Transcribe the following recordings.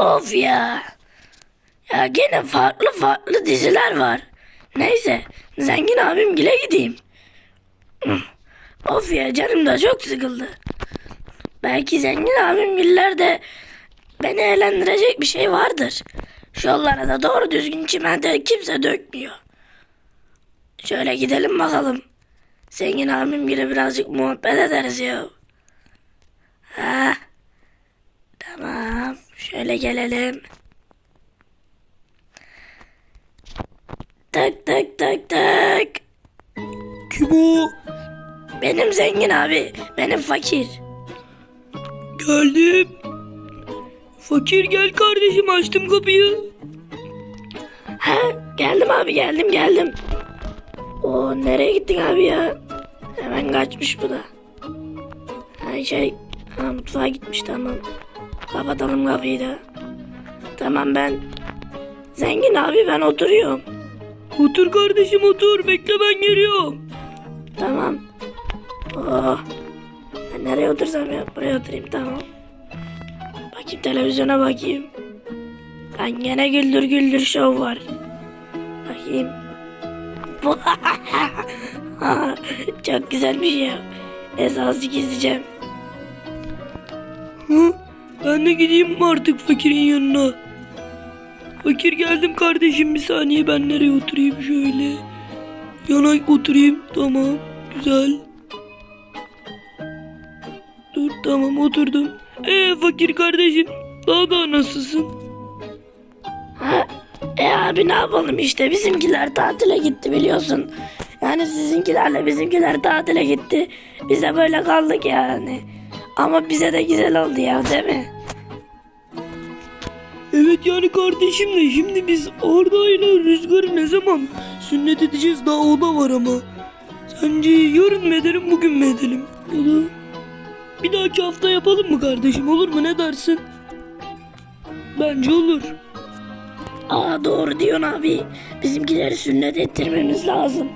Of ya. Ya gene farklı farklı diziler var. Neyse zengin abim gile gideyim. Of ya canım da çok sıkıldı. Belki zengin abim gillerde beni eğlendirecek bir şey vardır. Şu yollara da doğru düzgün çimento kimse dökmüyor. Şöyle gidelim bakalım. Zengin abim gibi birazcık muhabbet ederiz ya. Ha. Tamam. Şöyle gelelim. Tak tak tak tak. Kim o? Benim zengin abi. Benim fakir. Geldim. Fakir gel kardeşim açtım kapıyı. Ha, geldim abi geldim geldim. O nereye gittin abi ya? Hemen kaçmış bu da. Ha, şey ha, mutfağa gitmiş tamam. Kapatalım kapıyı da. Tamam ben zengin abi ben oturuyorum. Otur kardeşim otur bekle ben geliyorum. Tamam. Oh. Ben nereye otursam ya? Buraya oturayım tamam. Bakayım televizyona bakayım. Lan gene güldür güldür şov var. Bakayım. Çok güzelmiş ya. Azıcık izleyeceğim. Hı? Ben de gideyim artık fakirin yanına. Fakir geldim kardeşim bir saniye ben nereye oturayım şöyle. Yana oturayım tamam güzel. Dur tamam oturdum. Ee fakir kardeşim daha da nasılsın? Ha? E abi ne yapalım işte bizimkiler tatile gitti biliyorsun. Yani sizinkilerle bizimkiler tatile gitti. Biz de böyle kaldık yani. Ama bize de güzel oldu ya değil mi? Evet yani kardeşim de şimdi biz Arda ile Rüzgar'ı ne zaman sünnet edeceğiz daha o da var ama. Sence yarın mı edelim bugün mü edelim? Ya da bir dahaki hafta yapalım mı kardeşim olur mu ne dersin? Bence olur. Aa doğru diyorsun abi. Bizimkileri sünnet ettirmemiz lazım.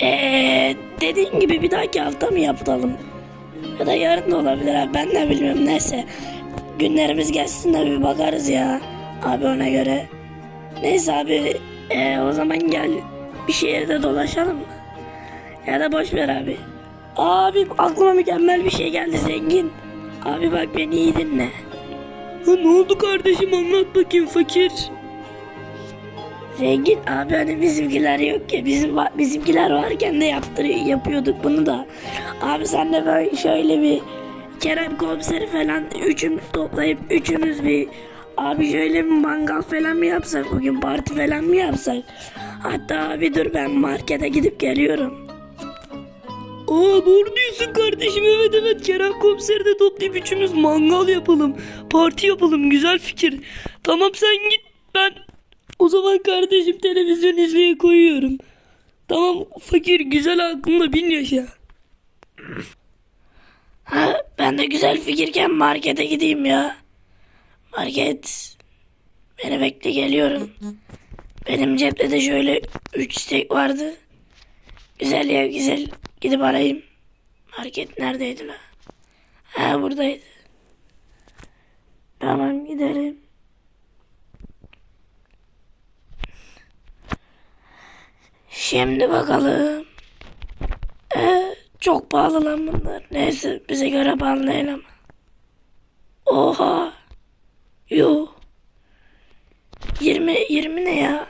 Eee dediğin gibi bir dahaki hafta mı yapalım? Ya da yarın da olabilir abi ben de bilmiyorum neyse. Günlerimiz geçsin de bir bakarız ya. Abi ona göre. Neyse abi eee, o zaman gel bir şehirde dolaşalım mı? Ya da boş ver abi. Abi aklıma mükemmel bir şey geldi zengin. Abi bak beni iyi dinle. Ha, ne oldu kardeşim anlat bakayım fakir. Zengin abi hani bizimkiler yok ya bizim bizimkiler varken de yaptırıyor yapıyorduk bunu da. Abi sen de böyle şöyle bir Kerem komiseri falan üçümüz toplayıp üçümüz bir abi şöyle bir mangal falan mı yapsak bugün parti falan mı yapsak? Hatta abi dur ben markete gidip geliyorum. Aa doğru diyorsun kardeşim evet evet Kerem komiseri de toplayıp üçümüz mangal yapalım. Parti yapalım güzel fikir. Tamam sen git ben o zaman kardeşim televizyon izleye koyuyorum. Tamam fakir güzel aklında bin yaşa. Ha, ben de güzel fikirken markete gideyim ya. Market. Beni bekle geliyorum. Benim cepte de şöyle 3 steak vardı. Güzel ya güzel. Gidip arayayım. Market neredeydi la? Ha buradaydı. Tamam gidelim. Şimdi bakalım. Ee, çok pahalı lan bunlar. Neyse bize göre pahalı değil ama. Oha. Yo. 20 20 ne ya?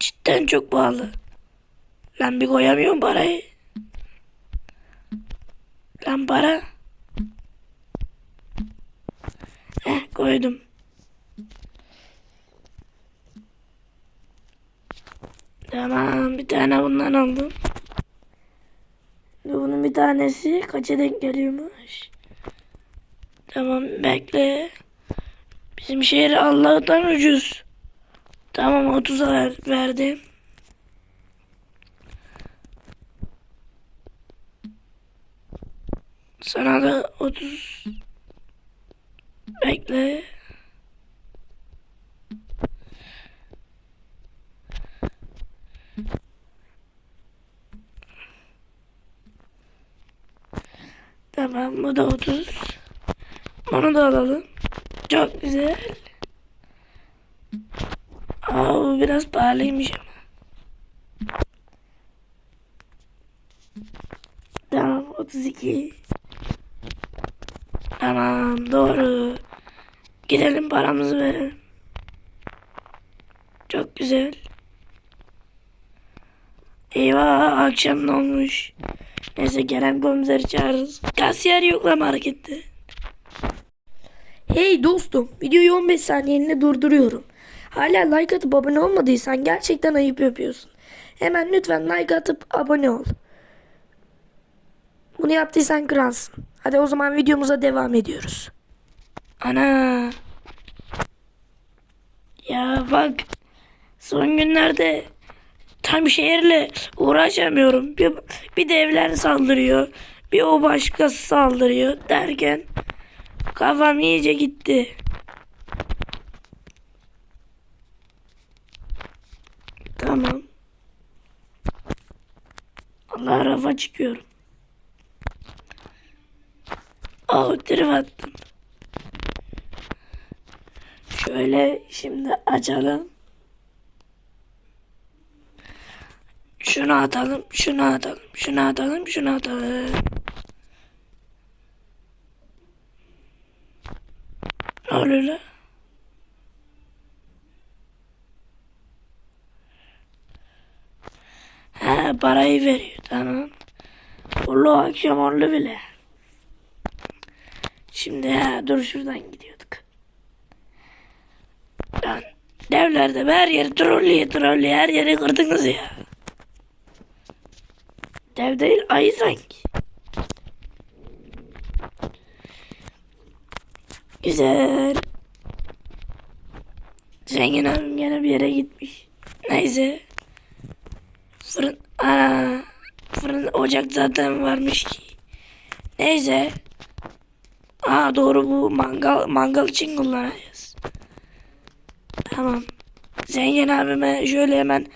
Cidden çok pahalı. Lan bir koyamıyorum parayı. Lan para. Heh koydum. Tamam bir tane bundan aldım. Ve bunun bir tanesi kaça denk geliyormuş? Tamam bekle. Bizim şehir Allah'tan ucuz. Tamam 30'a ver, verdim. Sana da 30 bekle. Tamam bu da 30. Bunu da alalım. Çok güzel. Aa bu biraz pahalıymış ama. Tamam 32. Tamam doğru. Gidelim paramızı verelim. Çok güzel. Eyvah akşam ne olmuş. Neyse Kerem komiseri çağırırız. Kasiyer yok lan markette. Hey dostum, videoyu 15 saniyeliğine durduruyorum. Hala like atıp abone olmadıysan gerçekten ayıp yapıyorsun. Hemen lütfen like atıp abone ol. Bunu yaptıysan kralsın. Hadi o zaman videomuza devam ediyoruz. Ana. Ya bak. Son günlerde tam şehirle uğraşamıyorum. Bir, bir de evler saldırıyor. Bir o başkası saldırıyor derken kafam iyice gitti. Tamam. Allah rafa çıkıyorum. Oh, trip attım. Şöyle şimdi açalım. Şunu atalım, şunu atalım, şunu atalım, şunu atalım. Ne oluyor lan? Ha parayı veriyor tamam. Ulu akşam oldu bile. Şimdi ha dur şuradan gidiyorduk. Lan devlerde her yeri trollüye trollüye her yeri kırdınız ya. Dev değil sanki. Güzel. Zengin abim gene bir yere gitmiş. Neyse. Fırın, ana, fırın ocak zaten varmış ki. Neyse. Aa doğru bu mangal mangal için kullanacağız. Tamam. Zengin abime şöyle hemen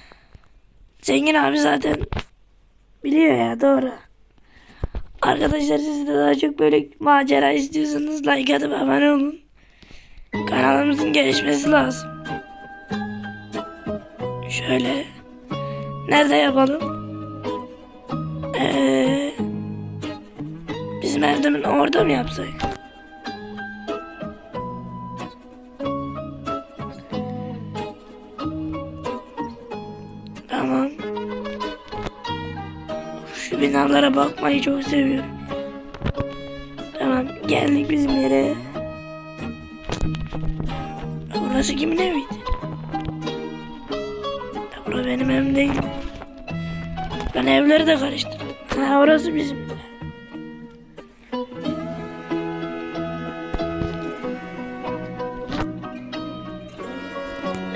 Zengin abi zaten biliyor ya doğru. Arkadaşlar siz de daha çok böyle macera istiyorsanız like atıp abone olun. Kanalımızın gelişmesi lazım. Şöyle. Nerede yapalım? Ee, bizim evde mi orada mı yapsak? Şu binalara bakmayı çok seviyorum. Tamam geldik bizim yere. Burası kimin eviydi? Ya Burası benim evim değil. Ben evleri de karıştırdım. Ha orası bizim.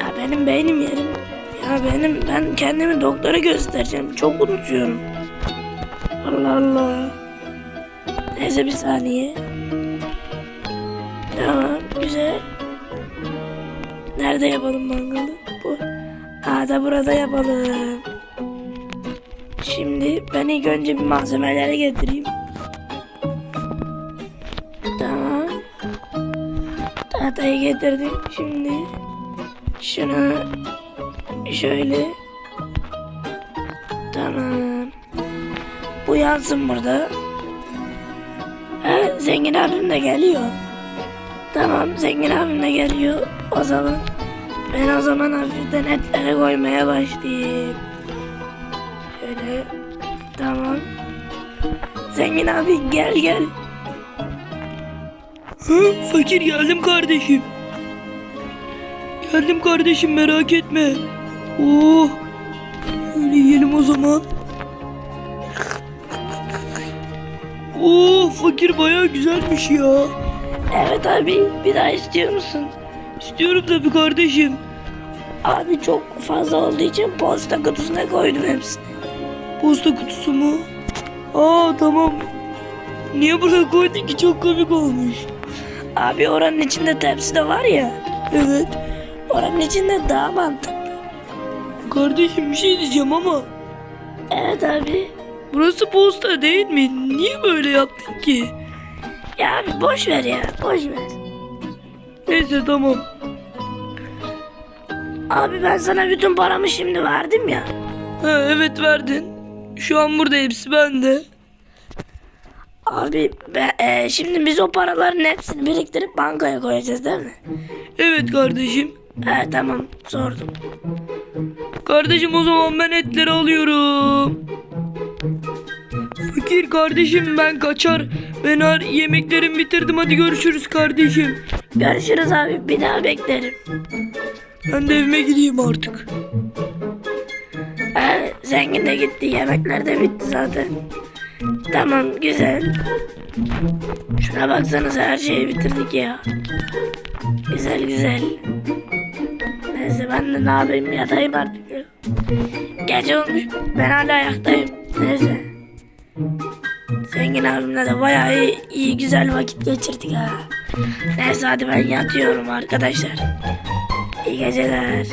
Ya benim beynim yerim. Ya benim ben kendimi doktora göstereceğim. Çok unutuyorum. Allah Allah. Neyse bir saniye. Tamam güzel. Nerede yapalım mangalı? Bu. Aa da burada yapalım. Şimdi ben ilk önce bir malzemeleri getireyim. Tamam. Tahtayı getirdim. Şimdi şunu şöyle. Tamam. Bu yansın burada. Ha, zengin abim de geliyor. Tamam zengin abim de geliyor. O zaman ben o zaman hafiften etleri koymaya başlayayım. Şöyle. Tamam. Zengin abi gel gel. Hı, fakir geldim kardeşim. Geldim kardeşim merak etme. Oh. Şöyle yiyelim o zaman. Oh fakir baya güzelmiş ya. Evet abi bir daha istiyor musun? İstiyorum tabii kardeşim. Abi çok fazla olduğu için posta kutusuna koydum hepsini. Posta kutusu mu? Aa tamam. Niye buraya koydun ki çok komik olmuş. Abi oranın içinde tepsi de var ya. Evet. Oranın içinde daha mantıklı. Kardeşim bir şey diyeceğim ama Evet abi. Burası posta değil mi? Niye böyle yaptın ki? Ya abi boş ver ya boş ver. Neyse tamam. Abi ben sana bütün paramı şimdi verdim ya. Ha, evet verdin. Şu an burada hepsi bende. Abi be, e, şimdi biz o paraların hepsini biriktirip bankaya koyacağız değil mi? Evet kardeşim. He tamam sordum. Kardeşim o zaman ben etleri alıyorum. Fakir kardeşim ben kaçar. Ben her yemeklerimi bitirdim hadi görüşürüz kardeşim. Görüşürüz abi bir daha beklerim. Ben de evime gideyim artık. He, zengin de gitti yemekler de bitti zaten. Tamam güzel. Şuna baksanıza her şeyi bitirdik ya. Güzel güzel. Neyse ben de ne yapayım yatayım artık. Gece olmuş ben hala ayaktayım. Neyse. Zengin abimle de bayağı iyi, iyi güzel vakit geçirdik ha. Neyse hadi ben yatıyorum arkadaşlar. İyi geceler.